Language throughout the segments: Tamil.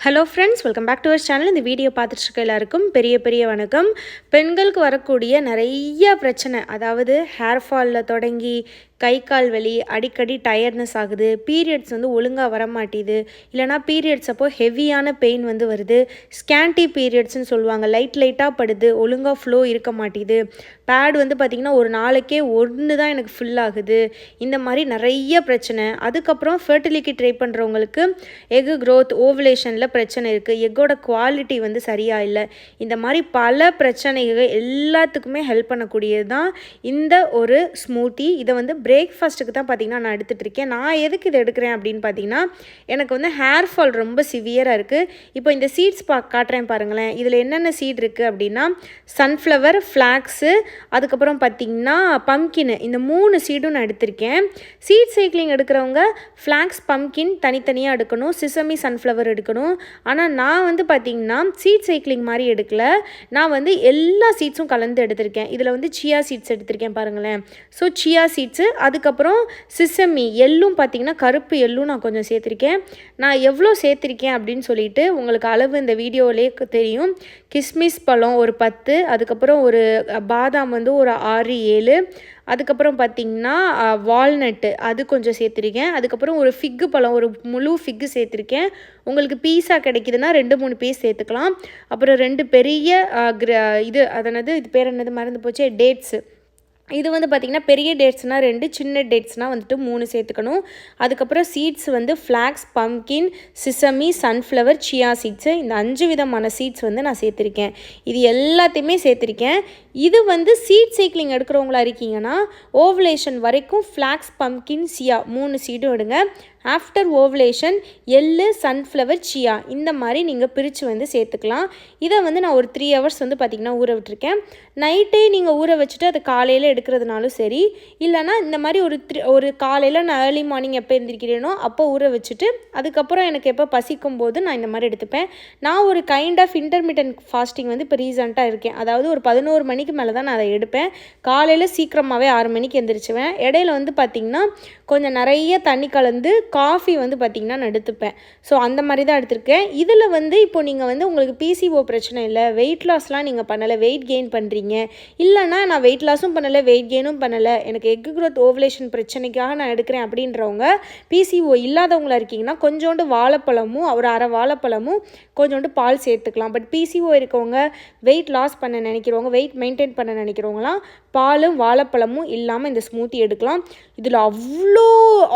Hello friends welcome back to our channel இந்த வீடியோ பார்த்துட்டு இருக்க எல்லாருக்கும் பெரிய பெரிய வணக்கம். பெண்களுக்கு வரக்கூடிய நிறைய பிரச்சனை அதாவது ஹேர் ஃபாலில் தொடங்கி கை கால் வலி அடிக்கடி டயர்ட்னஸ் ஆகுது பீரியட்ஸ் வந்து ஒழுங்காக வரமாட்டேது இல்லைனா பீரியட்ஸ் அப்போது ஹெவியான பெயின் வந்து வருது ஸ்கேன்டி பீரியட்ஸ்னு சொல்லுவாங்க லைட் லைட்டாக படுது ஒழுங்காக ஃப்ளோ இருக்க மாட்டேது பேட் வந்து பார்த்திங்கன்னா ஒரு நாளைக்கே ஒன்று தான் எனக்கு ஃபில் ஆகுது இந்த மாதிரி நிறைய பிரச்சனை. அதுக்கப்புறம் ஃபர்டிலிட்டி ட்ரை பண்ணுறவங்களுக்கு எகு க்ரோத் ஓவலேஷனில் பிரச்சனை இருக்குது எக்கோட குவாலிட்டி வந்து சரியாக இல்லை. இந்த மாதிரி பல பிரச்சனைகள் எல்லாத்துக்குமே ஹெல்ப் பண்ணக்கூடியது தான் இந்த ஒரு ஸ்மூத்தி இதை வந்து பிரேக்ஃபாஸ்ட்டுக்கு தான் பார்த்திங்கன்னா நான் எடுத்துகிட்ருக்கேன் நான் எதுக்கு இதை எடுக்கிறேன் அப்படின்னு பார்த்தீங்கன்னா எனக்கு வந்து ஹேர் ஃபால் ரொம்ப சிவியராக இருக்குது இப்போ இந்த சீட்ஸ் பா காட்டுறேன் பாருங்களேன். இதில் என்னென்ன சீட் இருக்குது அப்படின்னா சன்ஃப்ளவர் ஃப்ளாக்ஸு அதுக்கப்புறம் பார்த்திங்கன்னா பம்கின் இந்த மூணு சீடும் நான் எடுத்திருக்கேன். சீட் சைக்கிளிங் எடுக்கிறவங்க ஃப்ளாக்ஸ் பம்கின் தனித்தனியாக எடுக்கணும். சிசமி சன்ஃப்ளவர் எடுக்கணும். ஆனால் நான் வந்து பார்த்திங்கன்னா சீட் சைக்கிளிங் மாதிரி எடுக்கல. நான் வந்து எல்லா சீட்ஸும் கலந்து எடுத்திருக்கேன். இதில் வந்து சியா சீட்ஸ் எடுத்திருக்கேன் பாருங்களேன். ஸோ சியா சீட்ஸு அதுக்கப்புறம் சிசமி எள்ளும் பார்த்திங்கன்னா கருப்பு எள்ளும் நான் கொஞ்சம் சேர்த்துருக்கேன். நான் எவ்வளோ சேர்த்துருக்கேன் அப்படின்னு சொல்லிட்டு உங்களுக்கு அளவு இந்த வீடியோவிலே தெரியும். கிஸ்மிஸ் பழம் ஒரு பத்து அதுக்கப்புறம் ஒரு பாதாம் வந்து ஒரு ஆறு ஏழு அதுக்கப்புறம் பார்த்திங்கன்னா வால்நட்டு. அது கொஞ்சம் சேர்த்துருக்கேன். அதுக்கப்புறம் ஒரு ஃபிக்கு பழம் ஒரு முழு ஃபிக்கு சேர்த்துருக்கேன். உங்களுக்கு பீஸா கிடைக்குதுன்னா ரெண்டு மூணு பீஸ் சேர்த்துக்கலாம். அப்புறம் ரெண்டு பெரிய இது அதனது இது பேர் என்னது? மறந்து போச்சு. டேட்ஸு. இது வந்து பார்த்திங்கன்னா பெரிய டேட்ஸ்னால் ரெண்டு சின்ன டேட்ஸ்னால் வந்துட்டு மூணு சேர்த்துக்கணும். அதுக்கப்புறம் சீட்ஸ் வந்து flax pumpkin sesame sunflower chia seeds இந்த அஞ்சு விதமான சீட்ஸ் வந்து நான் சேர்த்துருக்கேன். இது எல்லாத்தையுமே சேர்த்துருக்கேன். இது வந்து சீட் சைக்கிளிங் எடுக்கிறவங்களா இருக்கீங்கன்னா ஓவலேஷன் வரைக்கும் ஃப்ளாக்ஸ் பம்கின் சியா மூணு சீடும் எடுங்க. ஆஃப்டர் ஓவலேஷன் எள்ளு சன்ஃப்ளவர் சியா இந்த மாதிரி நீங்கள் பிரித்து வந்து சேர்த்துக்கலாம். இதை வந்து நான் ஒரு த்ரீ ஹவர்ஸ் வந்து பார்த்திங்கன்னா ஊற விட்டுருக்கேன். நைட்டே நீங்கள் ஊற வச்சுட்டு அது காலையில் எடுக்கிறதுனாலும் சரி இல்லைனா இந்த மாதிரி ஒரு த்ரீ ஒரு காலையில் நான் ஏர்லி மார்னிங் எப்போ எழுந்திரிக்கிறேனோ அப்போ ஊற வச்சுட்டு அதுக்கப்புறம் எனக்கு எப்போ பசிக்கும் போது நான் இந்த மாதிரி எடுத்துப்பேன். நான் ஒரு கைண்ட் ஆஃப் இன்டர்மீடியன்ட் ஃபாஸ்டிங் வந்து இப்போ ரீசெண்டாக இருக்கேன். அதாவது ஒரு பதினோரு மணிக்கு மேலே தான் நான் அதை எடுப்பேன். காலையில் சீக்கிரமாகவே ஆறு மணிக்கு எந்திரிச்சுவேன். இடையில வந்து பார்த்திங்கன்னா கொஞ்சம் நிறைய தண்ணி கலந்து காஃபி வந்து பார்த்திங்கன்னா நான் எடுத்துப்பேன். ஸோ அந்த மாதிரி தான் எடுத்திருக்கேன். இதில் வந்து இப்போ நீங்கள் வந்து உங்களுக்கு பிசிஓ பிரச்சனை இல்லை வெயிட் லாஸ்லாம் நீங்கள் பண்ணலை வெயிட் கெயின் பண்ணுறீங்க இல்லைனா நான் வெயிட் லாஸும் பண்ணலை வெயிட் கெயினும் பண்ணலை. எனக்கு எக் க்ரோத் ஓவலேஷன் பிரச்சனைக்காக நான் எடுக்கிறேன் அப்படின்றவங்க பிசிஓ இல்லாதவங்களா இருக்கீங்கன்னா கொஞ்சோண்டு வாழைப்பழமும் ஒரு அரை வாழைப்பழமும் கொஞ்சோண்டு பால் சேர்த்துக்கலாம். பட் பிசிஓ இருக்கவங்க வெயிட் லாஸ் பண்ண நினைக்கிறவங்க வெயிட் மெயின்டைன் பண்ண நினைக்கிறவங்களாம் பாலும் வாழைப்பழமும் இல்லாமல் இந்த ஸ்மூத்தி எடுக்கலாம். இதில் அவ்வளோ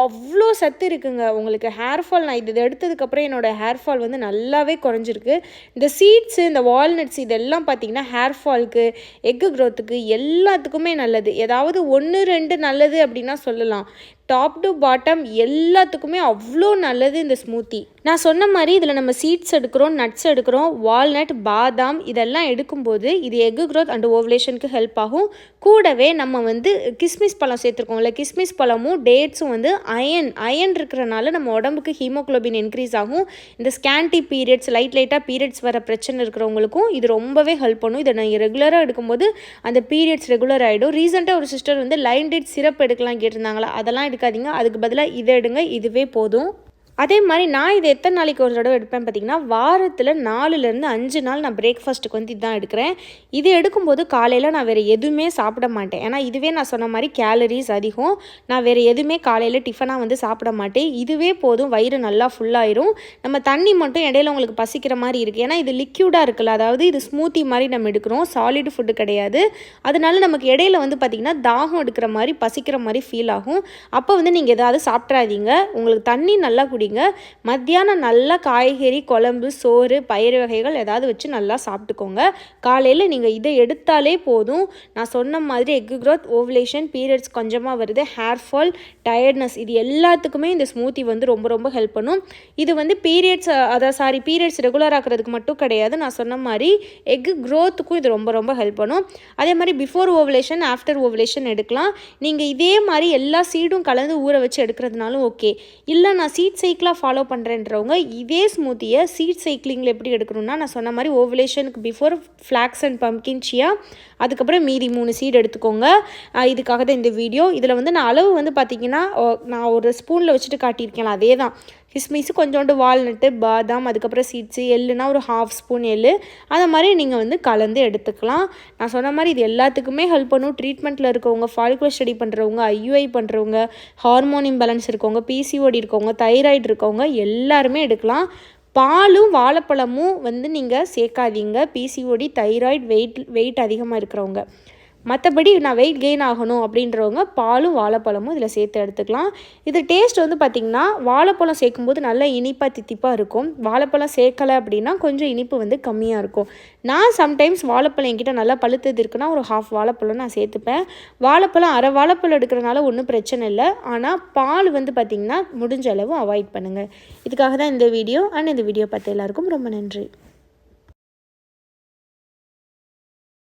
அவ்வளோ சத்து இருக்குங்க. உங்களுக்கு ஹேர் ஃபால் நான் இது எடுத்ததுக்கப்புறம் என்னோடய ஹேர் ஃபால் வந்து நல்லாவே குறைஞ்சிருக்கு. இந்த சீட்ஸு இந்த வால்நட்ஸ் இதெல்லாம் பார்த்திங்கன்னா ஹேர் ஃபால்க்கு எக்கு க்ரோத்துக்கு எல்லாத்துக்குமே நல்லது. ஏதாவது ஒன்று ரெண்டு நல்லது அப்படின்னா சொல்லலாம். டாப் டு பாட்டம் எல்லாத்துக்குமே அவ்வளோ நல்லது இந்த ஸ்மூத்தி நான் சொன்ன மாதிரி இதில் நம்ம சீட்ஸ் எடுக்கிறோம் நட்ஸ் எடுக்கிறோம் வால்நட் பாதாம் இதெல்லாம் எடுக்கும்போது இது எக்கு க்ரோத் அண்ட் ஓவலேஷனுக்கு ஹெல்ப் ஆகும். கூடவே நம்ம வந்து கிஸ்மிஸ் பழம் சேர்த்துருக்கோம்ல கிஸ்மிஸ் பழமும் டேட்ஸும் வந்து அயன் அயன் இருக்கிறனால நம்ம உடம்புக்கு ஹீமோக்ளோபின் இன்க்ரீஸ் ஆகும். இந்த ஸ்கேன்டி பீரியட்ஸ் லைட் லைட்டாக பீரியட்ஸ் வர பிரச்சனை இருக்கிறவங்களுக்கும் இது ரொம்பவே ஹெல்ப் பண்ணும். இதை நான் ரெகுலராக எடுக்கும்போது அந்த பீரியட்ஸ் ரெகுலர் ஆகிடும் ரீசெண்டாக ஒரு சிஸ்டர் வந்து லைன் டேட் சிரப் எடுக்கலாம் கேட்டிருந்தாங்களா? அதெல்லாம் எடுக்காதீங்க. அதுக்கு பதிலாக இதை எடுங்க. இதுவே போதும். அதே மாதிரி நான் இது எத்தனை நாளைக்கு ஒரு தடவை எடுப்பேன் பார்த்தீங்கன்னா வாரத்தில் நாலுலேருந்து அஞ்சு நாள் நான் பிரேக்ஃபாஸ்ட்டுக்கு வந்து இதுதான் எடுக்கிறேன். இது எடுக்கும்போது காலையில் நான் வேறு எதுவுமே சாப்பிட மாட்டேன். ஏன்னா இதுவே நான் சொன்ன மாதிரி கேலரிஸ் அதிகம். நான் வேறு எதுவுமே காலையில் டிஃபனாக வந்து சாப்பிட மாட்டேன். இதுவே போதும். வயிறு நல்லா ஃபுல்லாயிரும் நம்ம தண்ணி மட்டும் இடையில உங்களுக்கு பசிக்கிற மாதிரி இருக்குது ஏன்னா இது லிக்யூடாக இருக்குல்ல அதாவது இது ஸ்மூத்தி மாதிரி நம்ம எடுக்கிறோம். சாலிட் ஃபுட்டு கிடையாது. அதனால நமக்கு இடையில வந்து பார்த்திங்கன்னா தாகம் எடுக்கிற மாதிரி பசிக்கிற மாதிரி ஃபீல் ஆகும். அப்போ வந்து நீங்கள் எதாவது சாப்பிட்றாதீங்க. உங்களுக்கு தண்ணி நல்லா குடி சாப்பிடுங்க மத்தியானம் நல்லா காய்கறி குழம்பு சோறு பயிர் வகைகள் ஏதாவது வச்சு நல்லா சாப்பிட்டுக்கோங்க. காலையில் நீங்கள் இதை எடுத்தாலே போதும். நான் சொன்ன மாதிரி எக்கு க்ரோத் ஓவலேஷன் பீரியட்ஸ் கொஞ்சமாக வருது. ஹேர் ஃபால் டயர்ட்னஸ் இது எல்லாத்துக்குமே இந்த ஸ்மூத்தி வந்து ரொம்ப ரொம்ப ஹெல்ப் பண்ணும். இது வந்து பீரியட்ஸ் அதாவது சாரி பீரியட்ஸ் ரெகுலர் ஆக்கிறதுக்கு மட்டும் கிடையாது. நான் சொன்ன மாதிரி எக்கு க்ரோத்துக்கும் இது ரொம்ப ரொம்ப ஹெல்ப் பண்ணும். அதே மாதிரி பிஃபோர் ஓவலேஷன் ஆஃப்டர் ஓவலேஷன் எடுக்கலாம். நீங்கள் இதே மாதிரி எல்லா சீடும் கலந்து ஊற வச்சு எடுக்கிறதுனாலும் ஓகே இல்லை நான் சீட் சைக்கிளாக ஃபாலோ பண்ணுறேன்றவங்க இதே ஸ்மூத்தியை சீட் சைக்கிளிங்கில் எப்படி எடுக்கணும்னா நான் சொன்ன மாதிரி ஓவலேஷனுக்கு before flax and pumpkin chia அதுக்கப்புறம் மீதி மூணு சீட் எடுத்துக்கோங்க. இதுக்காக தான் இந்த வீடியோ இதில் வந்து நான் அளவு வந்து பார்த்திங்கன்னா நான் ஒரு ஸ்பூனில் வச்சுட்டு காட்டியிருக்கேன் அதே தான் கிஸ்மிஸ் கொஞ்சோண்டு வால்நட்டு பாதாம் அதுக்கப்புறம் சீட்ஸு எள்ளுனா ஒரு ஹாஃப் ஸ்பூன் எள்ளு. அந்த மாதிரி நீங்கள் வந்து கலந்து எடுத்துக்கலாம். நான் சொன்ன மாதிரி இது எல்லாத்துக்குமே ஹெல்ப் பண்ணும். ட்ரீட்மெண்ட்டில் இருக்கவங்க ஃபாலிகுலர் ஸ்டடி பண்ணுறவங்க ஐயூஐ பண்ணுறவங்க ஹார்மோன் இம்பேலன்ஸ் இருக்கவங்க பிசிஓடி இருக்கவங்க தைராய்டு இருக்கவங்க எல்லாருமே எடுக்கலாம். பாலும் வாழைப்பழமும் வந்து நீங்கள் சேர்க்காதீங்க. பிசிஓடி தைராய்டு வெயிட் வெயிட் அதிகமாக இருக்கிறவங்க. மற்றபடி நான் வெயிட் கெயின் ஆகணும் அப்படின்றவங்க பாலும் வாழைப்பழமும் இதில் சேர்த்து எடுத்துக்கலாம். இது டேஸ்ட் வந்து பார்த்திங்கன்னா வாழைப்பழம் சேர்க்கும்போது நல்ல இனிப்பாக தித்திப்பாக இருக்கும். வாழைப்பழம் சேர்க்கலை அப்படின்னா கொஞ்சம் இனிப்பு வந்து கம்மியாக இருக்கும். நான் சம்டைம்ஸ் வாழைப்பழம் என்கிட்ட நல்லா பழுத்தது இருக்குன்னா ஒரு ஹாஃப் வாழைப்பழம் நான் சேர்த்துப்பேன். வாழைப்பழம் அரை வாழைப்பழம் எடுக்கிறனால ஒன்றும் பிரச்சனை இல்லை. ஆனால் பால் வந்து பார்த்திங்கன்னா முடிஞ்ச அளவு அவாய்ட் பண்ணுங்கள் இதுக்காக தான் இந்த வீடியோ அண்ட் இந்த வீடியோ பார்த்த எல்லாருக்கும் ரொம்ப நன்றி.